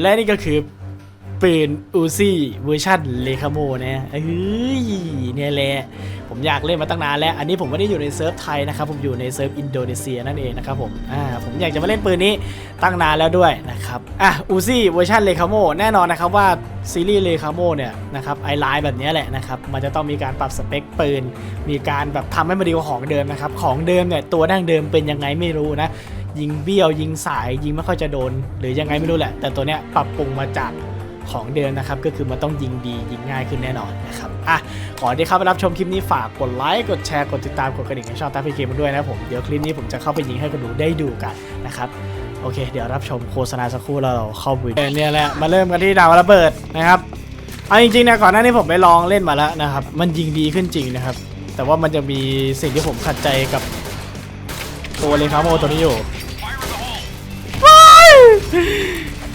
และนี่ก็คือปืนอูซี่เวอร์ชันเลคาโมนะเฮ้ยเนี่ยแหละ ผมอยากเล่นมาตั้งนานแล้ว อันนี้ผมไม่ได้อยู่ในเซิร์ฟไทยนะครับ ผมอยู่ในเซิร์ฟอินโดนีเซียนั่นเองนะครับผมอ่าผมอยากจะมาเล่นปืนนี้ตั้งนานแล้วด้วยนะครับอะอูซี่เวอร์ชันเลคาโมแน่นอนนะครับว่าซีรีส์เลคาโมเนี่ยนะครับไอไลน์แบบนี้แหละนะครับมันจะต้องมีการปรับสเปคปืน มีการแบบทำให้มันดีกว่าของเดิมนะครับของเดิมเนี่ยตัวดั้งเดิมเป็นยังไงไม่รู้นะ ยิงเบี้ยวยิงสายยิงไม่ค่อยจะโดน หรือยังไงไม่รู้แหละ แต่ตัวเนี้ยปรับปรุงมาจากของเดิมนะครับ ก็คือมันต้องยิงดียิงง่ายขึ้นแน่นอนนะครับอะก่อนที่เข้าไปรับชมคลิปนี้ฝากกดไลค์กดแชร์กดติดตามกดกระดิ่งให้ช่องตาพีเกมด้วยนะผมเดี๋ยวคลิปนี้ผมจะเข้าไปยิงให้คนดูได้ดูกันนะครับโอเค เดี๋ยวรับชมโฆษณาสักครู่แล้วเราเข้าไปเนี่ยแหละมาเริ่มกันที่ดาวระเบิดนะครับเอาจริงๆนะก่อนหน้านี้ผมไปลองเล่นมาแล้วนะครับ มันยิงดีขึ้นจริงนะครับ แต่ว่ามันจะมีสิ่งที่ผมขัดใจกับตัวเลคาโมตัวนี้อยู่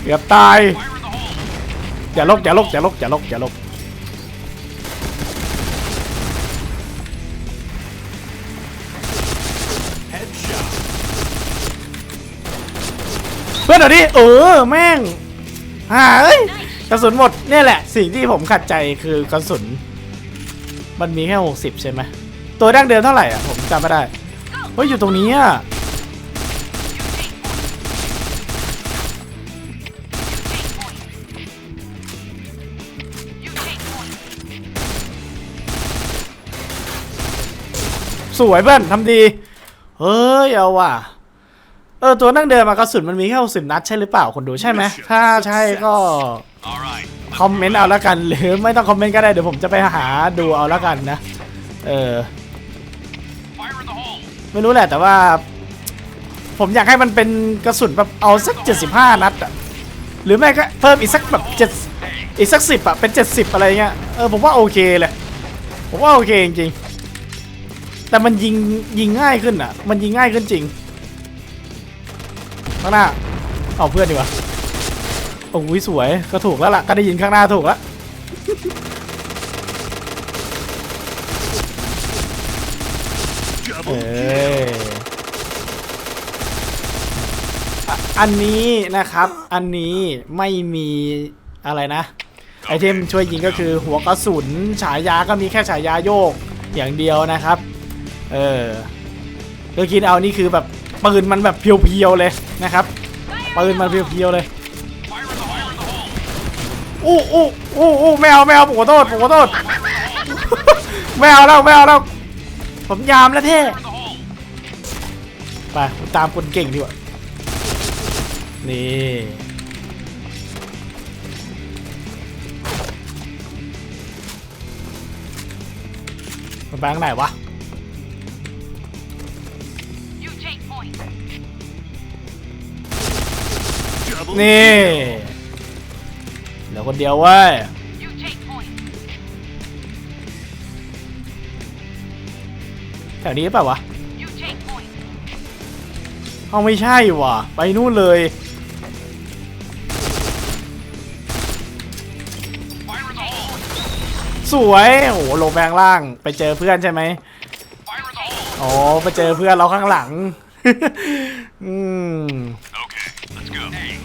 เกือบตาย อย่าลกอย่าลกอย่าลกอย่าลกอย่าลกเพื่อนเดี๋ยวนี้เออแม่งหาเอ้ยกระสุนหมดเนี่ยแหละ สิ่งที่ผมขัดใจคือกระสุน มันมีแค่ 60 ใช่ไหมตัวดั้งเดิมเท่าไหร่อะ ผมจำไม่ได้เฮ้ยอยู่ตรงนี้อะ วยเพื่อนทำดี เฮ้ย เอาว่ะ เออ ตัวนั่งเดิมมากระสุนมันมีแค่สิบนัดใช่หรือเปล่าคนดูใช่ไหม ถ้าใช่ก็ All right. คอมเมนต์เอาละกัน หรือไม่ต้องคอมเมนต์ก็ได้ เดี๋ยวผมจะไปหาดูเอาละกันนะ เออ Fire in the hole. ไม่รู้แหละแต่ว่า ผมอยากให้มันเป็นกระสุนแบบเอาสัก 75 นัดอะหรือไม่ก็เพิ่มอีกสักแบบเจ็ดอีกสักสิบอะเป็น 70 อะไรเงี้ย เออผมว่าโอเคเลย ผมว่าโอเคจริงๆ แต่มันยิงยิงง่ายขึ้นอะมันยิงง่ายขึ้นจริงข้างหน้าเอาเพื่อนดีกว่าโอ้ยสวยก็ถูกแล้วล่ะก็ได้ยินข้างหน้าถูกแล้วเอ Double ออะอันนี้นะครับ อันนี้ไม่มีอะไรนะ ไอเทมช่วยยิงก็คือหัวกระสุน ฉายาก็มีแค่ฉายาโยกอย่างเดียวนะครับ เออคือกี้เอานี่คือแบบปืนมันแบบเพียวๆเลยนะครับปืนมันเพียวๆเลยอู้อู้อู้อู้ไม่เอาไม่เอาผมขอโทษผมขอโทษไม่เอาแล้วไม่เอาแล้วผมยามแล้วเท่ไปตามคนเก่งดีกว่านี่มันไปทางไหนวะ นี่เหลือคนเดียวเว้ยแถวนี้เปล่าวะเอาไม่ใช่ว่ะ ไปนู่นเลย สวยโอ้โหลงแบงล่างไปเจอเพื่อนใช่ไหมอ๋อไปเจอเพื่อนเราข้างหลัง อืม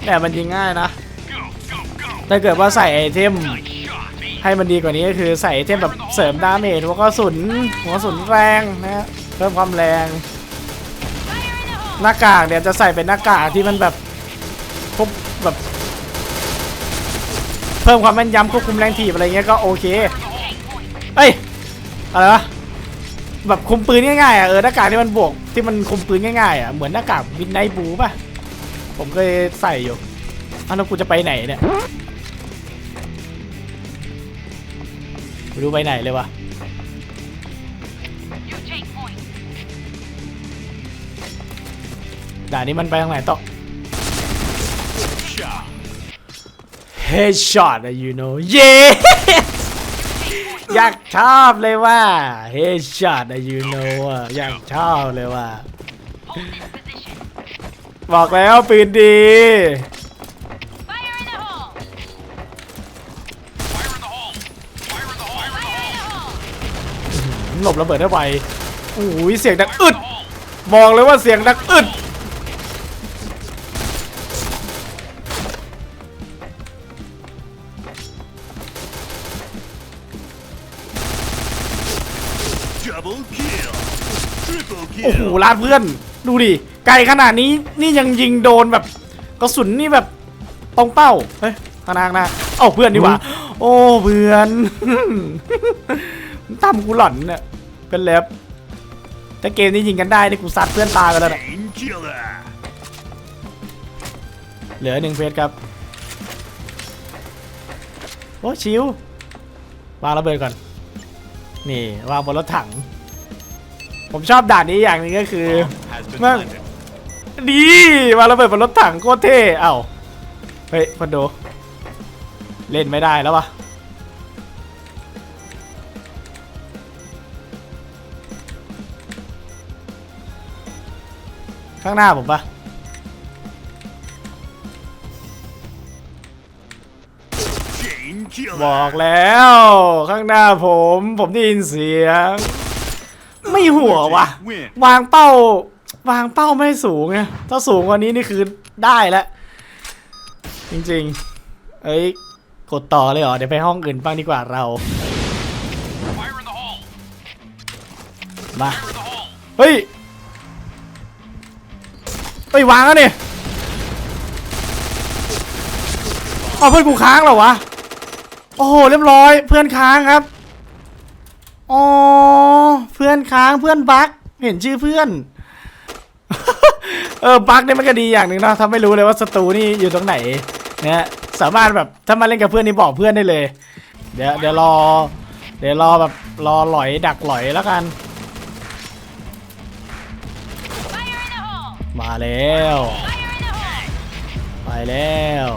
แต่มันยิงง่ายนะ ถ้าเกิดว่าใส่ไอเทมให้มันดีกว่านี้ก็คือใส่ไอเทมแบบเสริมดาเมจหัวกระสุนหัวกระสุนแรงนะเพิ่มความแรง หน้ากากเนี่ยวจะใส่เป็นหน้ากากที่มันแบบควบแบบ เพิ่มความแม่นยำควบคุมแรงถีบอะไรเงี้ยก็โอเค เอ้ยอะไรวะแบบคุมปืนง่ายๆอะเออหน้ากากที่มันบวกที่มันคุมปืนง่ายๆอะเหมือนหน้ากากวินไนบูป่ะ ผมเคยใส่อยู่อ้าวแล้วกูจะไปไหนเนี่ยไม่รู้ไปไหนเลยวะด่านนี้มันไปทางไหนต่อ Shot. Headshot อะ you know yeah อยากชอบเลยว่า Headshot อะ you know อะอยากชอบเลยว่า บอกแล้วปืนดีหลบระเบิดได้ไวโอ้ยเสียงดังอึด บอกเลยว่าเสียงดังอึดโอ้โห kill. ลาดเพื่อน ดูดิ ไกลขนาดนี้นี่ยังยิงโดนแบบกระสุนนี่แบบตรงเป้าเฮ้ยข้างหน้าข้างหน้าเอ้าเพื่อนดีกว่า โอ้เพื่อนตามกูหล่อนเนี่ยเป็นเล็บถ้าเกมนี้ยิงกันได้นี่กูซัดเพื่อนตายกันแล้วนะ Painkiller. เหลือหนึ่งเฟสครับโอ้ชิววางระเบิดก่อน นี่วางบนรถถัง ผมชอบด่านนี้อย่างหนึงก็คือ Has been Man. ดีวางระเบิดบนรถถังโคตรเท่เอ้าเฮ้ยพันโด เล่นไม่ได้แล้ววะข้างหน้าผมปะบอกแล้ว ข้างหน้าผมผมได้ยินเสียง ไม่หัววะวางเป้า วางเป้าไม่สูงไงถ้าสูงกว่านี้นี่คือได้แล้วจริงๆ เอ้ย กดต่อเลยเหรอ เดี๋ยวไปห้องอื่นบ้างดีกว่าเรา มา เฮ้ย เฮ้ย วางแล้วเนี่ยเอาเพื่อนกูค้างเหรอวะ โอ้โห เรียบร้อย เพื่อนค้างครับ อ๋อ เพื่อนค้าง เพื่อนบั๊กเห็นชื่อเพื่อน เออบั๊กเนี่ยมันก็ดีอย่างหนึ่งเนาะถ้าไม่รู้เลยว่าศัตรูนี่อยู่ตรงไหนเนี่ยสามารถแบบถ้ามาเล่นกับเพื่อนนี่บอกเพื่อนได้เลย เดี๋ยวเดี๋ยวรอ เดี๋ยวรอแบบรอหลอยดักหลอยแล้วกัน มาแล้ว ไปแล้ว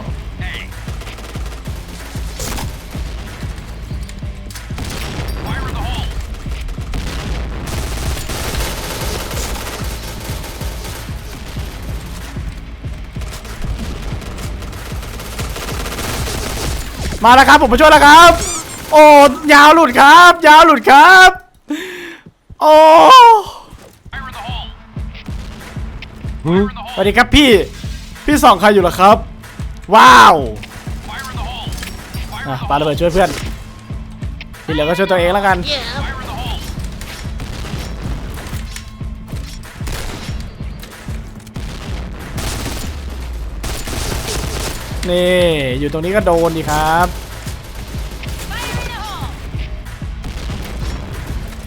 มาแล้วครับผมมาช่วยแล้วครับ โอ้ยาวหลุดครับ ยาวหลุดครับ โอ้สวัสดีครับพี่ พี่ส่องใครอยู่เหรอครับ ว้าวอะ in the ปาระเบิดช่วยเพื่อนที่เหลือก็ช่วยตัวเองแล้วกัน yeah, นี่ อยู่ตรงนี้ก็โดนดีครับ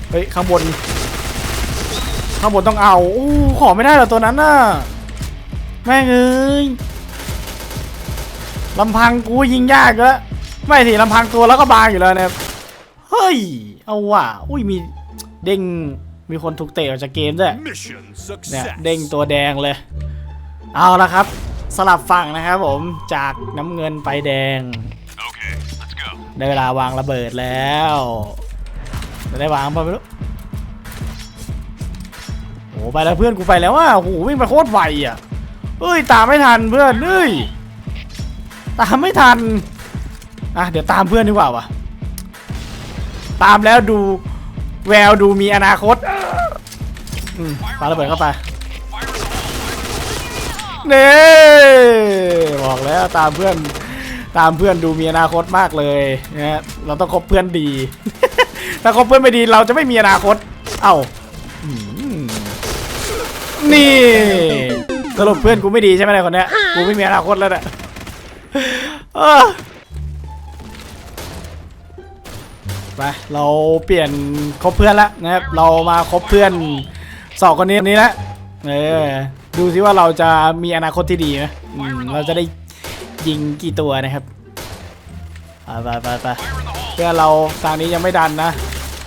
เฮ้ย ข้างบน ข้างบนต้องเอาอู้ขอไม่ได้เหรอตัวนั้นน่ะ แม่งเอ้ยลำพังกูยิงยากแล้วไม่สิลำพังตัวแล้วก็บางอยู่แล้วเนะครับเฮ้ย เอาว่ะ อุ้ยมีเด้ง มีคนถูกเตะออกจากเกมด้วยเนี่ยเด้งตัวแดงเลย เอาละครับ สลับฝั่งนะครับผมจากน้ำเงินไปแดง Okay, let's go. ได้เวลาวางระเบิดแล้วจะได้วางเปล่าไม่รู้โอ้ไปแล้วเพื่อนกูไปแล้วอะโอ้โหวิ่งไปโคตรไวอะเอ้ยตามไม่ทันเพื่อนเอ้ยตามไม่ทันอะเดี๋ยวตามเพื่อนดีกว่าวะตามแล้วดูแววดูมีอนาคตอืมปาระเบิดเข้าไป Fire in the hole. นี่บอกแล้วตามเพื่อนตามเพื่อนดูมีอนาคตมากเลยนะฮะเราต้องคบเพื่อนดี ถ้าคบเพื่อนไม่ดีเราจะไม่มีอนาคต เอ้านี่สรุปเพื่อนกูไม่ดีใช่ไหมเนี่ยคนเนี้ยกูไม่มีอนาคตแล้วเนี่ยไปเราเปลี่ยนคบเพื่อนแล้วนะครับเรามาคบเพื่อนสองคนนี้นี้แล้วเออ ดูซิว่าเราจะมีอนาคตที่ดีไหมอืมเราจะได้ยิงกี่ตัวนะครับไปไปไปไปเพื่อนเราทางนี้ยังไม่ดันนะ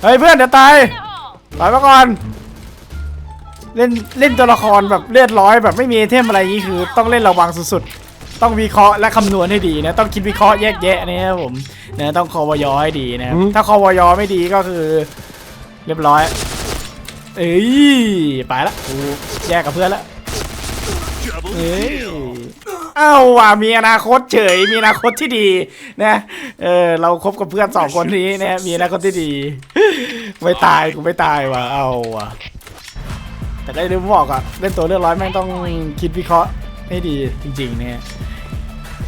เฮ้ยเพื่อนเดี๋ยวตาย In the hole! ถอยมาก่อน เล่นเล่นตัวละครแบบเลือดร้อยแบบไม่มีไอเทมอะไรอย่างนี้คือ ต้องเล่นระวังสุดๆ ต้องวิเคราะห์และคำนวณให้ดีนะ ต้องคิดวิเคราะห์แยกแยะนะครับผมนะต้องคอวยอให้ดีนะครับถ้าคอวยอไม่ดีก็คือ เรียบร้อย เอ้ยไปละกูแยกกับเพื่อนละ Double เอ้ยเอ้าว่ะมีอนาคตเฉย มีอนาคตที่ดีนะเออเราคบกับเพื่อนสองคนนี้นะมีอนาคตที่ดีไม่ตายกูไม่ตายว่ะเอาว่ะแต่ก็อย่างที่ผมบอกอะเล่นตัวเลือดร้อยแม่งต้องคิดวิเคราะห์ให้ดีจริงๆเนี่ย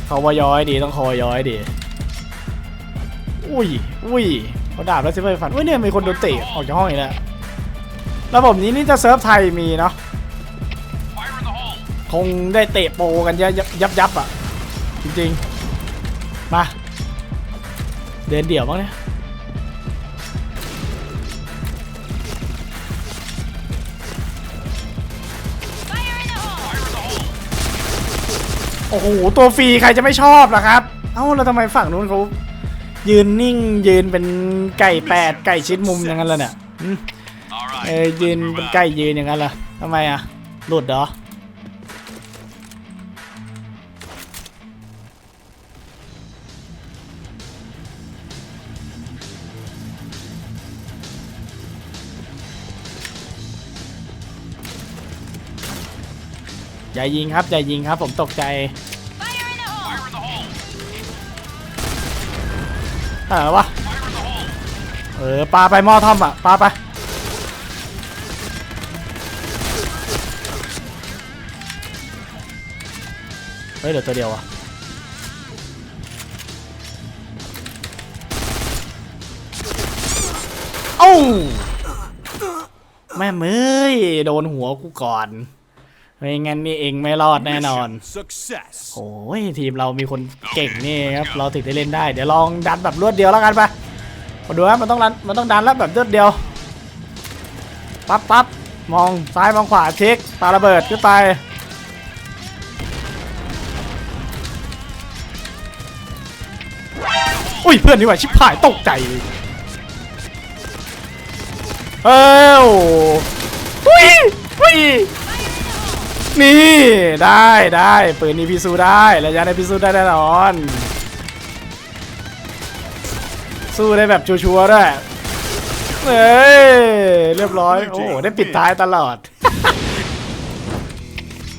เขาวยให้ดีต้องเขาวยให้ดีอุ้ยอุ้ยเขาดาบแล้วซิไปฟันอุ้ยเนี่ยมีคนโดนเตะออกจากห้องอีกแล้วระบบนี้นี่จะเซิร์ฟไทยมีเนาะ คงได้เตะโปกันยับยับยับอะ จริงๆ มา เดินเดี่ยวบ้างเนี่ยโอ้โห ตัวฟรีใครจะไม่ชอบล่ะครับ เอ้า แล้วทำไมฝั่งนู้นเขายืนนิ่งยืนเป็นไก่แปดไก่ชิดมุมอย่างนั้นล่ะเนี่ยเออยืนเป็นไก่ยืนอย่างนั้นล่ะทำไมอะ หลุดเหรอ อย่ายิงครับอย่ายิงครับ ผมตกใจ Fire in the hole! Fire in the hole! อะไรวะเออปลาไปหม้อท่อมอะปลาไปเฮ้ยเหลือตัวเดียวอะเอ้แม่เมยโดนหัวกูก่อน ไม่งั้นนี่เองไม่รอดแน่นอน Success! โอ้ยทีมเรามีคนเก่งนี่ครับ เราถึงได้เล่นได้ เดี๋ยวลองดันแบบรวดเดียวแล้วกันไปมาดูครับมันต้องดันมันต้องดันแล้วแบบรวดเดียว ปั๊บปั๊บมองซ้ายมองขวาเช็คปาระเบิดขึ้นไปอุ้ยเพื่อนนี่หว่าชิบหายตกใจเลยเอ้าอุ้ยอุ้ย นี่ได้ได้ปืนนี้พิสูจน์ได้ระยะในพิสูจน์ได้แน่นอน สู้ได้แบบชัวร์ๆด้วยเฮ้ยเรียบร้อย โอ้โหได้ปิดท้ายตลอด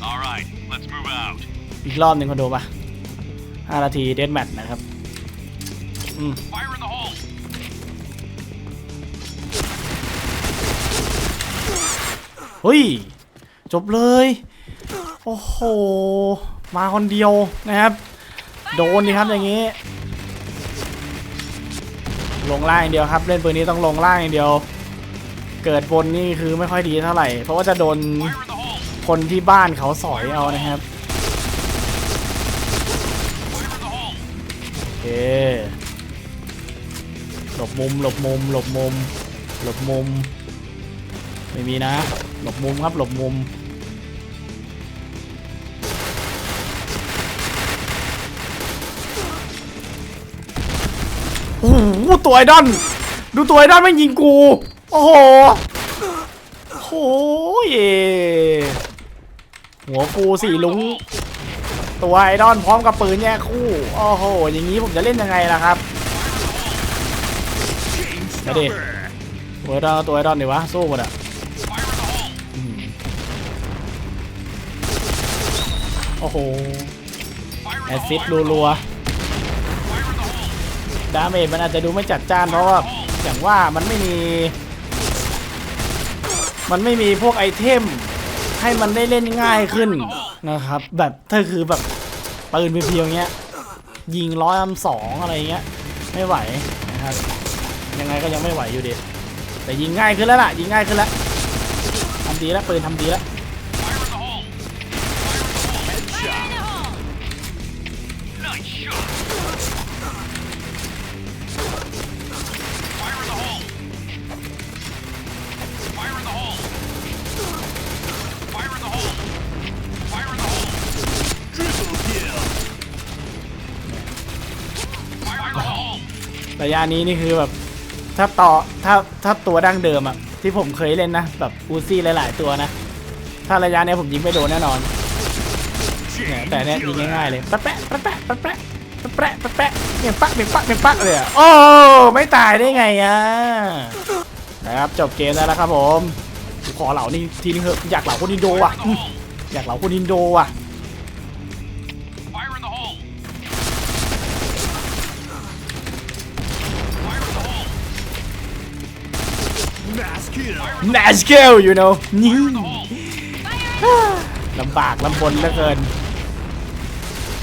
Alright, let's move out. อีกรอบหนึ่งคนดูปะ5นาทีเดนแมทนะครับอืม Fire in the hole! เฮ้ย จบเลย โอ้โห มาคนเดียวนะครับ โดนดีครับอย่างนี้ ลงล่างอย่างเดียวครับ เล่นปืนนี้ต้องลงล่างอย่างเดียว เกิดบนนี่คือไม่ค่อยดีเท่าไหร่ เพราะว่าจะโดนคนที่บ้านเขาสอยเอานะครับโอเคหลบมุมหลบมุมหลบมุมหลบมุม ไม่มีนะ หลบมุมครับหลบมุม โอ้โหตัวไอดอน ดูตัวไอดอนไม่ยิงกู โอ้โหโอ้ยหัวฟูสี่ลุง ตัวไอดอนพร้อมกับปืนแยกคู่ โอ้โห อย่างนี้ผมจะเล่นยังไงล่ะครับมาดิตัวไอดอนตัวไอดอนดิวะสู้หมดอะโอ้โห แอซิดรัว ดาเมจมันอาจจะดูไม่จัดจ้านเพราะว่าอย่างว่ามันไม่มี มันไม่มีพวกไอเทม ให้มันได้เล่นง่ายขึ้นนะครับ แบบถ้าคือแบบปืนเพียวๆเงี้ยยิงร้อยอำสองอะไรเงี้ยไม่ไหวนะครับยังไงก็ยังไม่ไหวอยู่ดีแต่ยิงง่ายขึ้นแล้วล่ะยิงง่ายขึ้นแล้วทำดีแล้วปืนทำดีแล้ว ระยะนี้นี่คือแบบถ้าต่อถ้าถ้าตัวดั้งเดิมอะที่ผมเคยเล่นนะแบบอูซี่หลาย ๆ ตัวนะ ถ้าระยะนี้ผมยิงไม่โดนแน่นอนแต่เนี้ยยิงง่าย ๆ เลยแปะแปะแปะแปะแปะแปะแปะเนี่ยงปักเนี่ยงปักเนี่ยงปักเลยโอ้ไม่ตายได้ไงอะนะครับจบเกมแล้วนะครับผมขอเหล่านี้ทีนึงเถอะอยากเหล่าคนอินโดว่ะอยากเหล่าคนอินโดว่ะ แนชเกล you know นี่ลำบากลำบนเหลือเกิน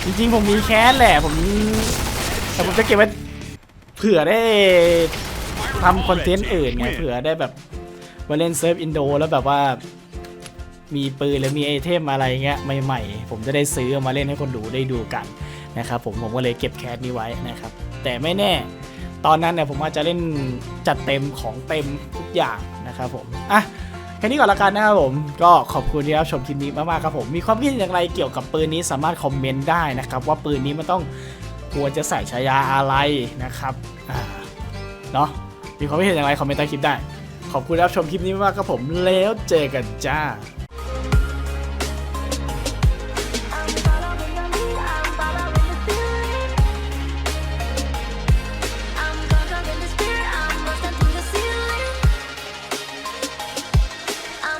จริงๆ ผมมีแค้นแหละ ผมแต่ผมจะเก็บไว้เผื่อได้ทำคอนเทนต์อื่นไงเผื่อได้แบบมาเล่นเซิร์ฟอินโดแล้วแบบว่ามีปืนหรือมีไอเทมอะไรเงี้ยใหม่ๆ ผมจะได้ซื้อมาเล่นให้คนดูได้ดูกันนะครับผมผมก็เลยเก็บแคสนี้ไว้นะครับ แต่ไม่แน่ ตอนนั้นเนี่ยผมอาจจะเล่นจัดเต็มของเต็มทุกอย่างนะครับผมอะแค่นี้ก่อนละกันนะครับผมก็ขอบคุณที่รับชมคลิปนี้มากๆครับผมมีความคิดเห็นอย่างไรเกี่ยวกับปืนนี้สามารถคอมเมนต์ได้นะครับ ว่าปืนนี้มันต้องควรจะใส่ฉายาอะไรนะครับอ่าเนาะมีความคิดเห็นอย่างไรคอมเมนต์ใต้คลิปได้ ขอบคุณที่รับชมคลิปนี้มากๆครับผมแล้วเจอกันจ้า